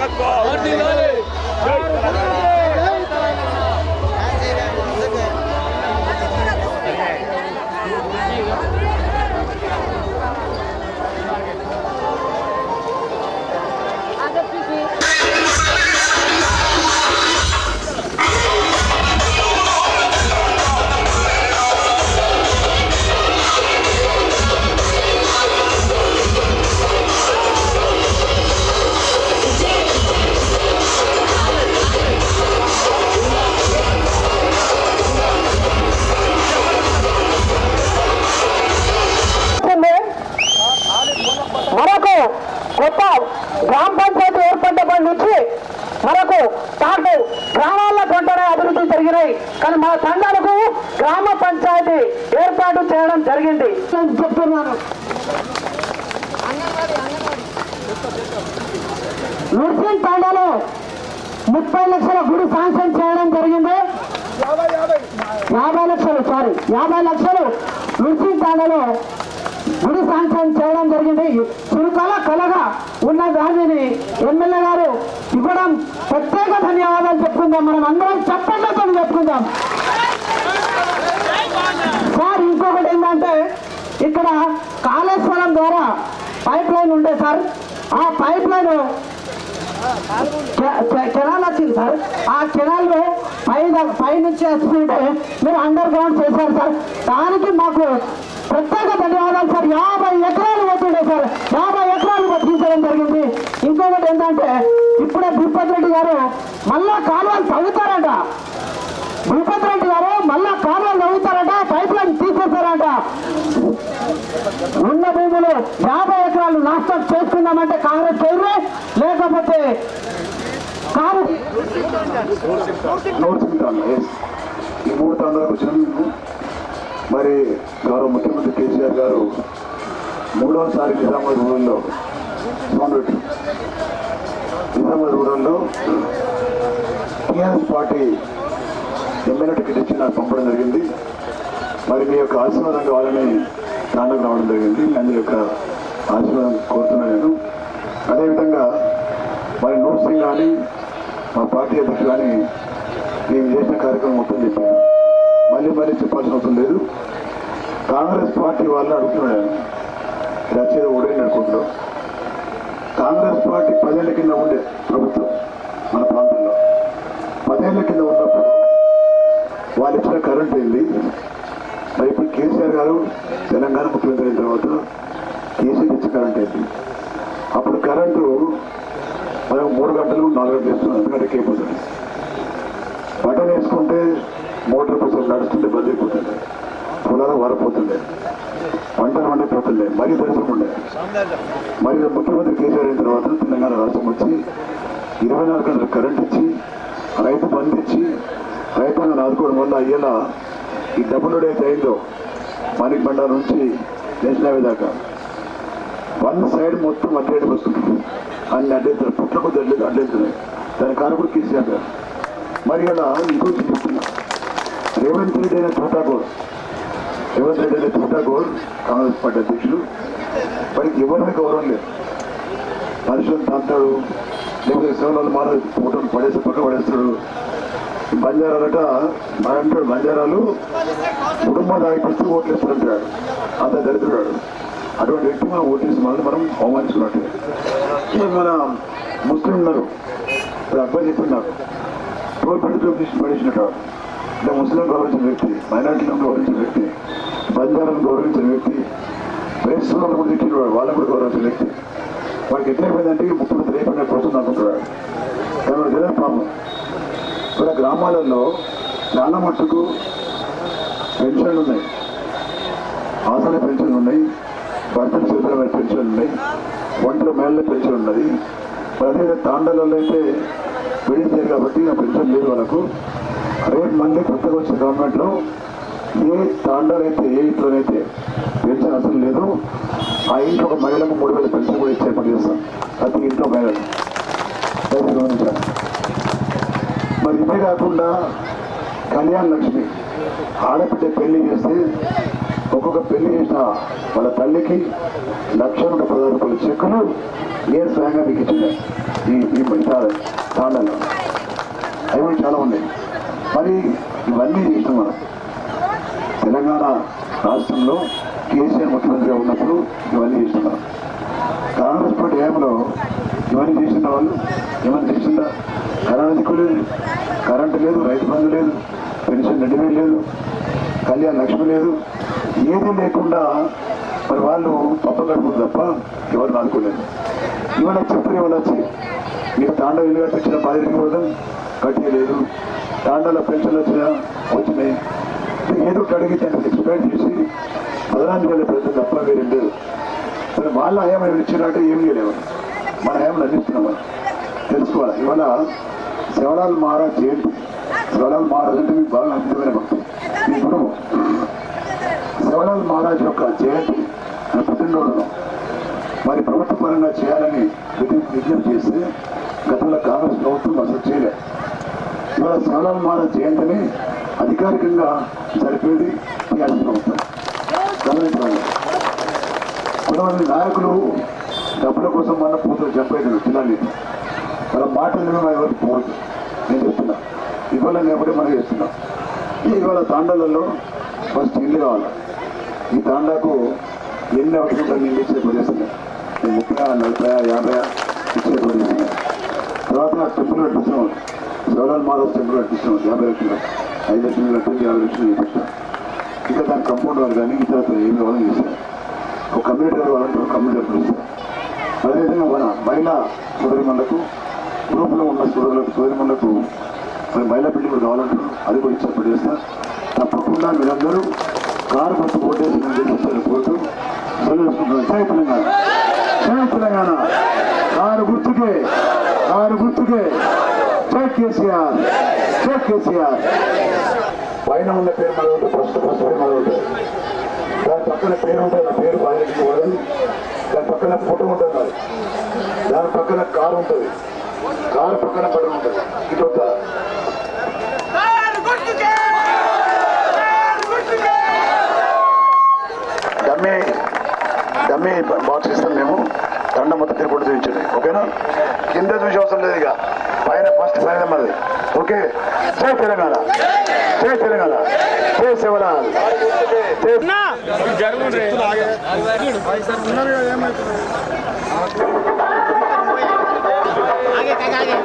கப்பா కొత్త గ్రామ పంచాయతీ ఏర్పడ్డప్పటి నుంచి మనకు తాటు గ్రామాల పంటనే అభివృద్ధి జరిగినాయి. కానీ మన సంఘాలకు గ్రామ పంచాయతీ ఏర్పాటు చేయడం జరిగింది. నేను చెప్తున్నాను. నర్సింగ్ తాండాలో ముప్పై లక్షల గుడి శాంక్షన్ చేయడం జరిగింది. యాభై లక్షలు సారీ యాభై లక్షలు నర్సింగ్ తాండాలో గుడి శాంక్షన్ చేయడం జరిగింది. చురుకల కలగా ఉన్న దానిని ఎమ్మెల్యే గారు ఇవ్వడం ప్రత్యేక ధన్యవాదాలు చెప్పుకుందాం. మనం అందరం చప్పట్లతో చెప్పుకుందాం. సార్ ఇంకొకటి ఏంటంటే ఇక్కడ కాళేశ్వరం ద్వారా పైప్ లైన్ ఉండే సార్. ఆ పైప్ లైన్ కెనాల్ వచ్చింది సార్. ఆ కెనాల్ పై ద- పై నుంచి వస్తుంటే మీరు అండర్ గ్రౌండ్ చేశారు సార్. దానికి మాకు ప్రత్యేక ధన్యవాదాలు సార్. యాభై ఎకరాలు పోతుండే సార్. యాభై ఎకరాలు తీసుకోవడం జరిగింది. ఇంకొకటి ఏంటంటే ఇప్పుడే భూపతి రెడ్డి గారు మళ్ళా కాలువలు తవ్వుతారంట. భూపతి రెడ్డి గారు మళ్ళా కాలువలు తవ్వుతారట పైప్ లైన్ తీసేస్తారంట. ఉన్న భూములు యాభై ఎకరాలు నాశనం చేసుకుందామంటే కాంగ్రెస్ చేయరు లేకపోతే కారు ఈ మూడు మరి గౌరవ ముఖ్యమంత్రి కేసీఆర్ గారు మూడవసారి నిజామాబాద్ రూరల్లో సౌండ్ నిజామాబాద్ రూరల్లో టీఆర్ఎస్ పార్టీ ఎమ్మెల్యే టికెట్ ఇచ్చి నాకు పంపడం జరిగింది. మరి మీ యొక్క ఆశీర్వాదం కావాలని తాండకు రావడం జరిగింది. మీ అందరి యొక్క ఆశీర్వాదం కోరుతున్నాను నేను. అదేవిధంగా మరి నూర్ సింగ్ కానీ మా పార్టీ అధ్యక్షులు కానీ మేము చేసిన కార్యక్రమం మొత్తం చెప్పాను మళ్ళీ మళ్ళీ చెప్పాల్సిన అవసరం లేదు. కాంగ్రెస్ పార్టీ వాళ్ళు అడుగుతున్నాను రచయిత ఓడేని అనుకుంటున్నాం. కాంగ్రెస్ పార్టీ పదేళ్ళ కింద ఉండే ప్రభుత్వం మన ప్రాంతంలో. పదేళ్ళ కింద ఉన్నప్పుడు వాళ్ళు ఇచ్చిన కరెంట్ ఏంది? మరి ఇప్పుడు కేసీఆర్ గారు తెలంగాణ ముఖ్యమంత్రి అయిన తర్వాత కేసీఆర్ ఇచ్చిన కరెంట్ ఏంది? అప్పుడు కరెంటు మనం మూడు గంటలు నాలుగు గంటలు ఇస్తున్నాం ఎందుకంటే కేపోతుంది బటన్ వేసుకుంటే మోటార్ కోసం నడుస్తుంటే బంద్ అయిపోతుంది. పొలాలు వారిపోతుండే. పంటలు వండిపోతుండే మరీ దర్శనం ఉండే. మరి ముఖ్యమంత్రి కేసీఆర్ అయిన తర్వాత తెలంగాణ రాష్ట్రం వచ్చి ఇరవై నాలుగు గంటలు కరెంట్ ఇచ్చి రైతు బంద్ ఇచ్చి రైతాంగాన్ని ఆదుకోవడం వల్ల అయ్యేలా ఈ డబ్బులు అయిందో? మాణిక్ బండార్ నుంచి నేషనల్ దాకా. వన్ సైడ్ మొత్తం అడ్డేటి వస్తుంది. అన్ని అడ్డేస్తారు పుట్లకు అడ్డే అడ్డేస్తున్నాయి దాని కారకుడు కేసీఆర్ గారు మరి అలా ఇంకో చెప్తున్నా రేవంత్ రెడ్డి అయిన తోటాగోడ్ రేవంత్ రెడ్డి అయిన తోటాగోడ్ కాంగ్రెస్ పార్టీ అధ్యక్షుడు మరి ఎవరిని గౌరవం లేదు. పరిశ్రమ తాంతాడు లేకపోతే సేవలు మార ఫోటోలు పడేసి పక్క పడేస్తాడు. బంజారాలట మన అంటాడు బంజారాలు కుటుంబం దాగిపిస్తూ ఓట్లేస్తాడంటాడు అంత దరిద్రుడాడు అటువంటి వ్యక్తి మనం ఓట్లేసి మనల్ని మనం అవమానించుకున్నట్టు. మన ముస్లింలు ఉన్నారు. అబ్బాయి చెప్పింది నాకు టోల్ అంటే ముస్లిం గౌరవించిన వ్యక్తి మైనార్టీలను గౌరవించిన వ్యక్తి బంజారాలను గౌరవించిన వ్యక్తి ప్రెస్ వాళ్ళని కూడా తిట్టినవాడు వాళ్ళని కూడా గౌరవించిన వ్యక్తి. వాడికి ఎట్లయిపోయిందంటే ఈ ముఖ్యమంత్రి అయిపోయిన కోసం అనుకుంటున్నాడు. కానీ వాడికి పాపం ఇక్కడ గ్రామాలలో చాలా మట్టుకు పెన్షన్లు ఉన్నాయి. ఆసన పెన్షన్లు ఉన్నాయి. భర్తల చేతుల పెన్షన్లు ఉన్నాయి. ఒంటరి మేళ్ళ పెన్షన్ ఉన్నది అదే తాండలలో అయితే విడించారు కాబట్టి ఆ పెన్షన్ లేదు వాళ్ళకు. రేపు మళ్ళీ కొత్తగా వచ్చిన గవర్నమెంట్లో ఏ తాండాలైతే అయితే ఏ ఇంట్లోనైతే పెన్షన్ అసలు లేదు ఆ ఇంట్లో ఒక మహిళకు మూడు వేల పెన్షన్ కూడా ఇచ్చే పని చేస్తాం. ప్రతి ఇంట్లో మహిళలు గమనించాలి. మరి ఇదే కాకుండా కళ్యాణ లక్ష్మి. ఆడబిడ్డ పెళ్ళి చేస్తే ఒక్కొక్క పెళ్ళి చేసిన వాళ్ళ తల్లికి లక్ష నుండి పదహారు రూపాయల చెక్కులు నేను స్వయంగా మీకు ఇచ్చిన. ఈ ఈ తాండలో అవి చాలా ఉన్నాయి మరి ఇవన్నీ చేసినాం మనం. తెలంగాణ రాష్ట్రంలో కేసీఆర్ ముఖ్యమంత్రిగా ఉన్నప్పుడు ఇవన్నీ చేసినాం కాంగ్రెస్ పార్టీ ఏమలో ఇవన్నీ చేసిన వాళ్ళు? ఏమైనా చేసిందా? కరోనా దిక్కు లేదు. కరెంటు లేదు రైతు బంధు లేదు పెన్షన్ రెండు లేదు కళ్యాణ లక్ష్మి లేదు. ఏది లేకుండా మరి వాళ్ళు పప్ప తప్ప ఎవరు అనుకోలేదు ఇవాళ చెప్పరు ఇవాళ వచ్చి? మీకు తాండవ ఇల్లు కట్టించిన బాధ్యత కూడా కట్టేయలేదు. తాండాల పెన్షన్లు వచ్చిన వచ్చినాయి. ఏదో ఒకటి అడిగితే ఎక్స్ప్లెయిన్ చేసి పదనాలుగు వేల ప్రజలు తప్ప వేరే లేదు. సరే వాళ్ళ హయామని ఇచ్చినట్టు ఏం చేయలేవు మన హయామని అందిస్తున్నాం తెలుసుకోవాలి. ఇవాళ శివలాల్ మహారాజ్ జయంతి. శివలాల్ మహారాజ్ అంటే మీకు బాగా అద్భుతమైన భక్తి. మీ గురువు శివలాల్ మహారాజ్ యొక్క జయంతి పుట్టినరోజును. మరి ప్రభుత్వ పరంగా చేయాలని విజ్ఞప్తి చేస్తే గతంలో కాంగ్రెస్ ప్రభుత్వం అసలు చేయలేదు ఇవాళ శివలాల్ మాల జయంతిని అధికారికంగా జరిపేది టీఆర్ఎస్ ప్రభుత్వం. గమనించాలి. కొంతమంది నాయకులు డబ్బుల కోసం మన పూతలు చెప్పలేదు జిల్లాని వాళ్ళ మాటలు మనం ఎవరికి పోవద్దు నేను చెప్తున్నా. ఇవాళ నేను ఒకటి మనం చెప్తున్నాం ఇవాళ తాండాలలో ఫస్ట్ ఇల్లు కావాలి. ఈ తాండాకు ఎన్ని అవసరం నేను ఇచ్చే ప్రదేశం ముప్పై నలభై యాభై ఇచ్చే ప్రదేశం తర్వాత టెంపుల్ కట్టిస్తున్నాం సోలార్ మాధవ్ టెంపుల్ కట్టిస్తున్నాం యాభై లక్షలు. ఐదు లక్షలు కట్టింది యాభై లక్షలు చేపిస్తాం ఇంకా దాని కంపౌండ్ వాళ్ళు కానీ ఇతర ఏమి కావాలని చేస్తారు ఒక కమ్యూనిటీ వాళ్ళంటే ఒక కమ్యూనిటీ పిలుస్తారు అదేవిధంగా మన మహిళా సోదరిమణులకు గ్రూప్లో ఉన్న సోదరులకు సోదరిమణులకు మరి మహిళా బిల్డింగ్ కూడా కావాలంటారు అది కూడా ఇచ్చేప్పుడు చేస్తా తప్పకుండా మీరందరూ కారు బస్సు ఓటేసి నేను గెలిపిస్తాను కోరుతూ సెలవుకుంటున్నాను జై తెలంగాణ జై తెలంగాణ కారు గుర్తుకే కారు గుర్తుకే జై కేసీఆర్ జై కేసీఆర్. పైన ఉన్న పేరు మన ఉంటుంది ఫస్ట్ ఫస్ట్ పేరు మన ఉంటుంది దాని పక్కన పేరు ఉంటుంది నా పేరు బాధ్యత కూడదు దాని పక్కన ఫోటో ఉంటుంది. దాని పక్కన కారు ఉంటుంది. కారు పక్కన బటన్ ఉంటుంది. ఇటు ఒక డమ్మి డమ్మి బాక్స్ ఇస్తాం మేము. దండ మొత్తం తిరుపతి చూపించండి. ఓకేనా? కింద చూసే అవసరం జై తెలంగాణ. జై తెలంగాణ. జై శివలాల్ ఆగే ఆగే